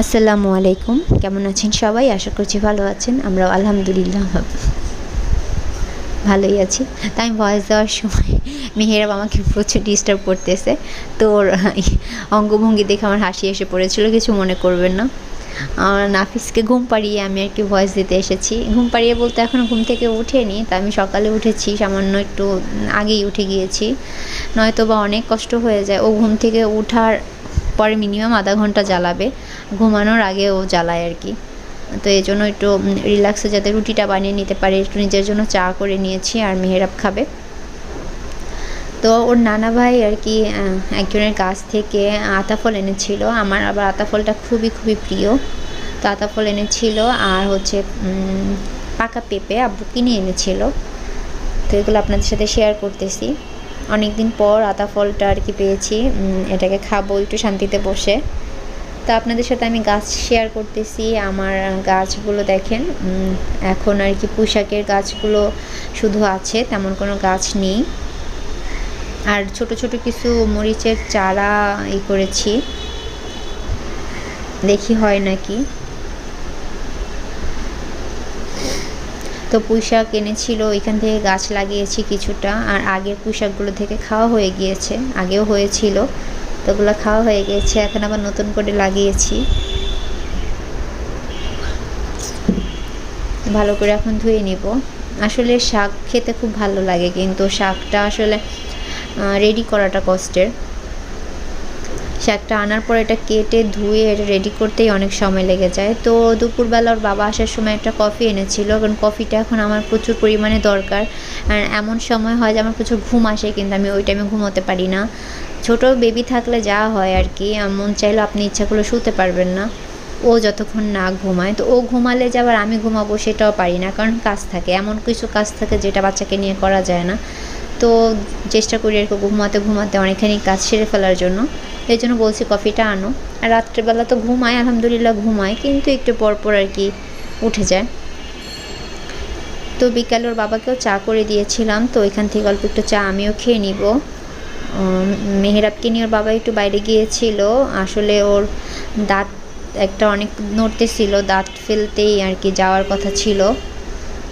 আসসালামু আলাইকুম। কেমন আছেন সবাই? আশা করছি ভালো আছেন। আমরাও আলহামদুলিল্লাহ। ভালোই আছি। তাই আমি ভয়েস দেওয়ার সময় মেহেরাব আমাকে প্রচুর ডিস্টার্ব করতেছে। তো ওর অঙ্গভঙ্গি দেখে আমার হাসি এসে পড়েছিল, কিছু মনে করবেন না। আমার নাফিসকে ঘুম পাড়িয়ে আমি আর কি ভয়েস দিতে এসেছি। ঘুম পাড়িয়ে বলতে এখনও ঘুম থেকে উঠেনি, তা আমি সকালে উঠেছি, সামান্য একটু আগেই উঠে গিয়েছি। নয়তো বা অনেক কষ্ট হয়ে যায়। ও ঘুম থেকে উঠার পরে মিনিমাম আধা ঘণ্টা জ্বালাবে। ঘুমানোর আগে ও জ্বালায় আর কি। তো এই জন্য একটু রিল্যাক্সে যাতে রুটিটা বানিয়ে নিতে পারে, একটু নিজের জন্য চা করে নিয়েছি আর মেহেরাব খাবে। তো ওর নানা ভাই আর কি একজনের কাছ থেকে আতাফল এনেছিল। আমার আবার আতাফলটা খুবই খুবই প্রিয়। তো আতাফল এনেছিল আর হচ্ছে পাকা পেঁপে আব্বু কিনে এনেছিল। তো এগুলো আপনাদের সাথে শেয়ার করতেছি। অনেক দিন পর আতা ফলটা আর কি পেয়েছি। এটাকে খাব একটু শান্তিতে বসে। তো আপনাদের সাথে আমি গাছ শেয়ার করতেছি, আমার গাছগুলো দেখেন। এখন আর কি পোশাকের গাছগুলো শুধু আছে, তেমন কোনো গাছ নেই। আর ছোট ছোট কিছু মরিচের চারা ই করেছি। দেখি হয় নাকি। তো পুঁই শাক এনেছিল, এখান থেকে গাছ লাগিয়েছি কিছুটা, আর আগের পুঁই শাকগুলো থেকে খাওয়া হয়ে গিয়েছে, আগেও হয়েছিল, তো ওগুলো খাওয়া হয়ে গিয়েছে, এখন আবার নতুন করে লাগিয়েছি। ভালো করে এখন ধুয়ে নিব। আসলে শাক খেতে খুব ভালো লাগে, কিন্তু শাকটা আসলে রেডি করাটা কষ্টের। শাকটা আনার পর এটা কেটে ধুয়ে এটা রেডি করতেই অনেক সময় লেগে যায়। তো দুপুরবেলা ওর বাবা আসার সময় একটা কফি এনেছিল। কারণ কফিটা এখন আমার প্রচুর পরিমাণে দরকার। আর এমন সময় হয় যে আমার প্রচুর ঘুম আসে কিন্তু আমি ওই টাইমে ঘুমোতে পারি না। ছোট বেবি থাকলে যা হয় আর কি মন চাইলে আপনি ইচ্ছা করলে শুতে পারবেন না। ও যতক্ষণ না ঘুমায়, তো ও ঘুমালে যে আবার আমি ঘুমাবো সেটাও পারি না। কারণ কাজ থাকে, এমন কিছু কাজ থাকে যেটা বাচ্চাকে নিয়ে করা যায় না। তো চেষ্টা করি আর কি ঘুমাতে ঘুমাতে অনেকখানি কাজ সেরে ফেলার জন্য। এই জন্য বলছি, কফিটা আনো। আর রাত্রেবেলা তো ঘুমায় আলহামদুলিল্লাহ ঘুমায় কিন্তু একটু পরপর আর কি উঠে যায়। তো বিকালে ওর বাবাকেও চা করে দিয়েছিলাম, তো এখান থেকে অল্প একটু চা আমিও খেয়ে নিব। মেহেরাবকে নিয়ে ওর বাবা একটু বাইরে গিয়েছিল, আসলে ওর দাঁত একটা অনেক নড়তেছিল, দাঁত ফেলতেই আর কি যাওয়ার কথা ছিল।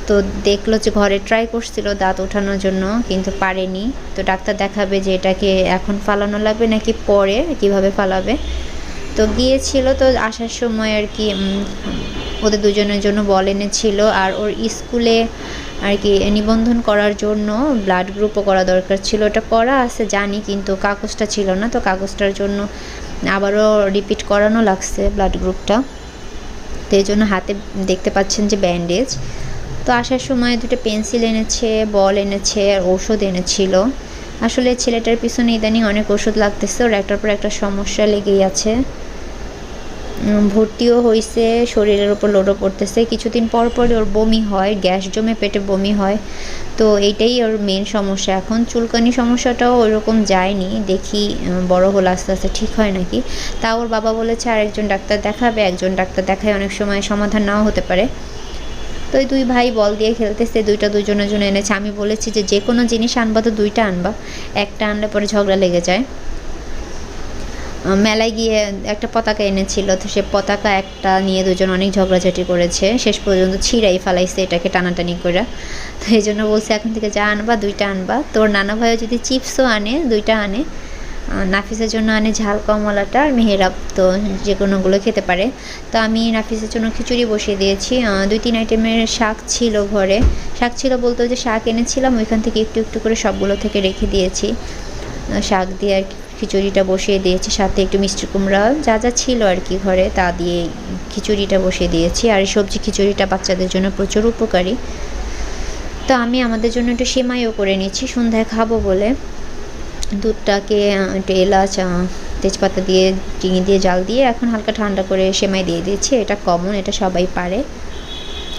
তো দেখল যে ঘরে ট্রাই করছিল দাঁত ওঠানোর জন্য, কিন্তু পারেনি। তো ডাক্তার দেখাবে যে এটাকে এখন ফালানো লাগবে নাকি পরে, কীভাবে ফালাবে। তো গিয়েছিল, তো আসার সময় আর কি ওদের দুজনের জন্য বল এনেছিল। আর ওর স্কুলে আর কি নিবন্ধন করার জন্য ব্লাড গ্রুপও করা দরকার ছিল। ওটা করা আছে, জানি, কিন্তু কাগজটা ছিল না। তো কাগজটার জন্য আবারও রিপিট করানো লাগছে ব্লাড গ্রুপটা তো এই জন্য হাতে দেখতে পাচ্ছেন যে ব্যান্ডেজ তো আসার সময় দুটো পেন্সিল এনেছে, বল এনেছে আর ওষুধ এনেছিল। আসলে ছেলেটার পিছনে ইদানিং অনেক ওষুধ লাগতেছে, ওর একটার পর একটা সমস্যা লেগেই আছে। ভর্তিও হয়েছে শরীরের ওপর লোডও পড়তেছে। কিছুদিন পর পরে ওর বমি হয়, গ্যাস জমে পেটে বমি হয়। তো এইটাই ওর মেন সমস্যা। এখন চুলকানি সমস্যাটাও ওইরকম যায়নি। দেখি বড় হলে আস্তে আস্তে ঠিক হয় নাকি। তা ওর বাবা বলেছে আর একজন ডাক্তার দেখাবে, একজন ডাক্তার দেখায় অনেক সময় সমাধান নাও হতে পারে। তো দুই ভাই বল দিয়ে খেলতেছে, দুইটা দুজনের জন্য এনেছে। আমি বলেছি যে যে কোনো জিনিস আনবা তো দুইটা আনবা, একটা আনলে পরে ঝগড়া লেগে যায়। মেলায় গিয়ে একটা পতাকা এনেছিল, তো সে পতাকা একটা নিয়ে দুজন অনেক ঝগড়াঝাটি করেছে। শেষ পর্যন্ত ছিঁড়াই ফালাইছে এটাকে টানাটানি করে। তো এই জন্য বলছে, এখন থেকে যা আনবা, দুইটা আনবা। তোর নানা ভাইও যদি চিপসও আনে, দুইটা আনে নাফিসের জন্য আনে ঝাল কমলাটা আর মেহেরাব, তো যে কোনোগুলো খেতে পারে। তো আমি নাফিসের জন্য খিচুড়ি বসিয়ে দিয়েছি। দুই, তিন আইটেমের শাক ছিল ঘরে। শাক ছিল বলতে যে শাক এনেছিলাম, ওইখান থেকে একটু একটু করে সবগুলো থেকে রেখে দিয়েছি। শাক দিয়ে আর খিচুড়িটা বসিয়ে দিয়েছি। সাথে একটু মিষ্টি কুমড়া, যা যা ছিল আর কি ঘরে, তা দিয়ে খিচুড়িটা বসিয়ে দিয়েছি। আর সবজি খিচুড়িটা বাচ্চাদের জন্য প্রচুর উপকারী। তো আমি আমাদের জন্য একটু সেমাইও করে নিচ্ছি সন্ধ্যায় খাব বলে। দুধটাকে একটু এলাচ তেজপাতা দিয়ে, চিনি দিয়ে জাল দিয়ে এখন হালকা ঠান্ডা করে সেমাই দিয়ে দিয়েছি এটা কমন এটা সবাই পারে।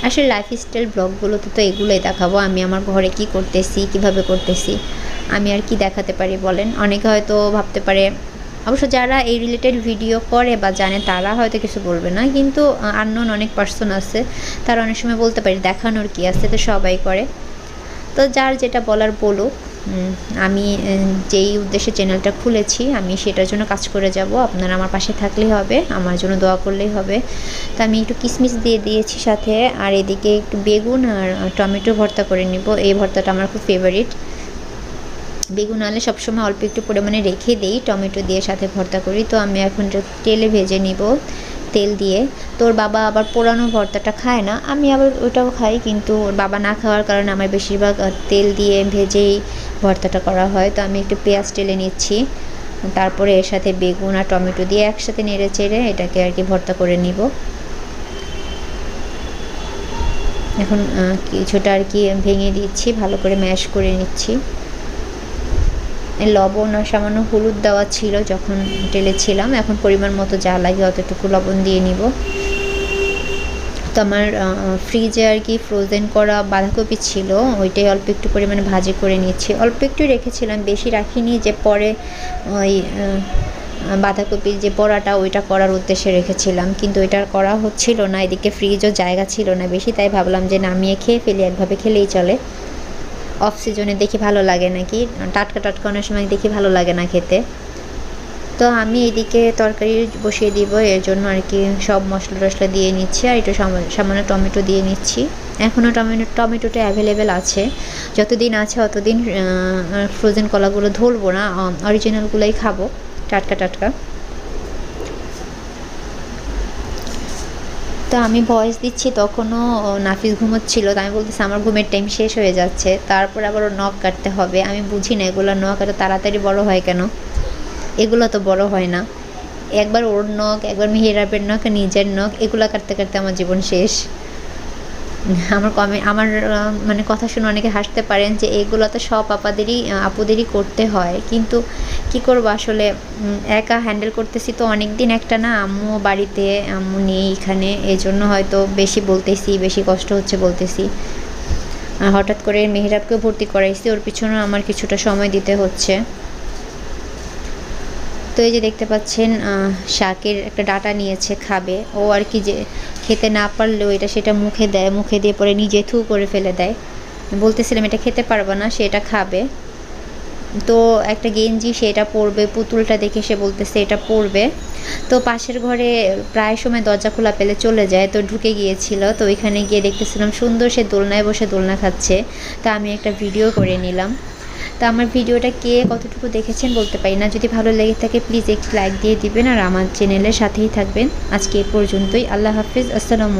আসলে লাইফ স্টাইল ব্লগগুলোতে তো এগুলোই দেখাবো। আমি আমার ঘরে কি করতেছি, কীভাবে করতেছি, আমি আর কি দেখাতে পারি বলেন? অনেকে হয়তো ভাবতে পারে, অবশ্য যারা এই রিলেটেড ভিডিও করে বা জানে, তারা হয়তো কিছু বলবে না। কিন্তু আননোন অনেক পার্সন আছে। তারা অনেক সময় বলতে পারি, দেখানোর কি আছে? তো সবাই করে। তো যার যেটা বলার বলুক আমি যেই উদ্দেশ্যে চ্যানেলটা খুলেছি, আমি সেটার জন্য কাজ করে যাব। আপনারা আমার পাশে থাকলেই হবে, আমার জন্য দোয়া করলেই হবে। তো আমি একটু কিশমিশ দিয়ে দিয়েছি সাথে, আর এদিকে একটু বেগুন আর টমেটো ভর্তা করে নিব। এই ভর্তাটা আমার খুব ফেভারিট বেগুন আলে সবসময় অল্প একটু পরিমাণে রেখে দিই, টমেটো দিয়ে সাথে ভর্তা করি। তো আমি এখন তেলে ভেজে নিব। তেল দিয়ে। তোর বাবা আবার পোড়ানো ভর্তাটা খায় না, আমি আবার ওটাও খাই, কিন্তু ওর বাবা না খাওয়ার কারণে আমার বেশিরভাগ তেল দিয়ে ভেজেই ভর্তাটা করা হয়। তো আমি একটু পেঁয়াজ টেলে নিচ্ছি। তারপরে এর সাথে বেগুন আর টমেটো দিয়ে একসাথে নেড়ে চেড়ে এটাকে আর কি ভর্তা করে নিব। এখন কিছুটা আর কি ভেঙে দিচ্ছি, ভালো করে ম্যাশ করে নিচ্ছি। লবণ আর সামান্য হলুদ দেওয়া ছিল যখন টেলেছিলাম এখন পরিমাণ মতো যা লাগে অতটুকু লবণ দিয়ে নিব। তো আমার ফ্রিজে আর কি ফ্রোজেন করা বাঁধাকপি ছিল, ওইটাই অল্প একটু পরিমাণে ভাজি করে নিচ্ছি। অল্প একটু রেখেছিলাম, বেশি রাখিনি যে পরে ওই বাঁধাকপির যে বড়াটা ওইটা করার উদ্দেশ্যে রেখেছিলাম। কিন্তু ওইটা করা হচ্ছিল না, এদিকে ফ্রিজও জায়গা ছিল না বেশি, তাই ভাবলাম যে নামিয়ে খেয়ে ফেলি, একভাবে খেলেই চলে। অফ সিজনে দেখি ভালো লাগে নাকি? টাটকা টাটকা অনেক সময় দেখি ভালো লাগে না খেতে। তো আমি এদিকে তরকারি বসিয়ে দিব, এর জন্য আর কি সব মশলা টশলা দিয়ে নিচ্ছি আর একটু সামান্য টমেটো দিয়ে নিচ্ছি। এখনও টমেটো টমেটোটা অ্যাভেলেবেল আছে। যতদিন আছে অতদিন ফ্রোজেন কলাগুলো ধরবো না অরিজিনালগুলোই খাব, টাটকা টাটকা। তো আমি ভয়েস দিচ্ছি, তখনও নাফিস ঘুমোচ্ছিল। তো আমি বলতেছি, আমার ঘুমের টাইম শেষ হয়ে যাচ্ছে। তারপর আবার ও নখ কাটতে হবে। আমি বুঝি না, এগুলো নখ এত তাড়াতাড়ি বড় হয় কেন? এগুলো তো বড় হয় না। একবার ওর নখ একবার মেহেরাবের নখ নিজের নখ এগুলো কাটতে কাটতে আমার জীবন শেষ। আমার কমে আমার মানে কথা শুনে অনেকে হাসতে পারেন যে এগুলো তো সব আপাদেরই আপুদেরই করতে হয়। কিন্তু কি করব আসলে? একা হ্যান্ডেল করতেছি তো অনেক দিন একটা না আম্মু বাড়িতে, আম্মু নেই এখানে এই জন্য হয়তো বেশি বলতেছি, বেশি কষ্ট হচ্ছে বলতেছি। হঠাৎ করে মেহেরাবকে ভর্তি করাইছি, ওর পিছনেও আমার কিছুটা সময় দিতে হচ্ছে। তো এই যে দেখতে পাচ্ছেন শাকের একটা ডাটা নিয়েছে, খাবে। ও আর কি যে খেতে না পারলেও এটা সেটা মুখে দেয়, মুখে দিয়ে পরে নিজে থু করে ফেলে দেয়। বলতেছিলাম, এটা খেতে পারব না, সে এটা খাবে। তো একটা গেঞ্জি সেটা পরবে, পুতুলটা দেখে সে বলতেছে, এটা পরবে। তো পাশের ঘরে প্রায় সময় দরজা খোলা পেলে চলে যায়, তো ঢুকে গিয়েছিল। তো ওইখানে গিয়ে দেখতেছিলাম সুন্দর সে দোলনায় বসে দোলনা খাচ্ছে। তা আমি একটা ভিডিও করে নিলাম। তো আমার ভিডিওটা কে কতটুকু দেখেছেন বলতে পারি না। যদি ভালো লেগে থাকে প্লিজ একটি লাইক দিয়ে দিবেন আর আমার চ্যানেলের সাথেই থাকবেন। আজকে এ পর্যন্তই। আল্লাহ হাফিজ। আসসালামু